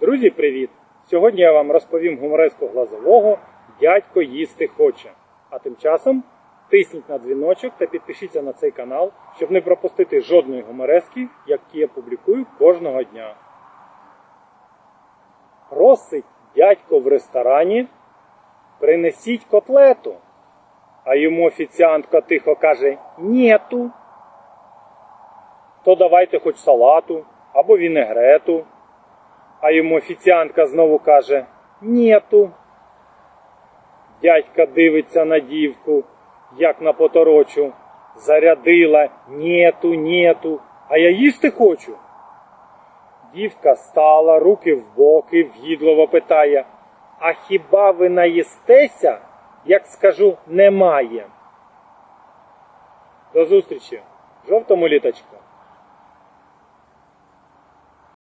Друзі, привіт! Сьогодні я вам розповім гумореску глазового Дядько їсти хоче. А тим часом тисніть на дзвіночок та підпишіться на цей канал, щоб не пропустити жодної гуморески, які я публікую кожного дня. Просить дядько в ресторані, принесіть котлету. А йому офіціантка тихо каже Нєту. То давайте хоч салату або вінегрету. А йому офіціантка знову каже Нєту. Дядька дивиться на дівку, як на поторочу. Зарядила нєту, нєту, а я їсти хочу. Дівка стала, руки в боки, в'їдливо питає А хіба ви наїстеся, як скажу, немає? До зустрічі жовтому літочку.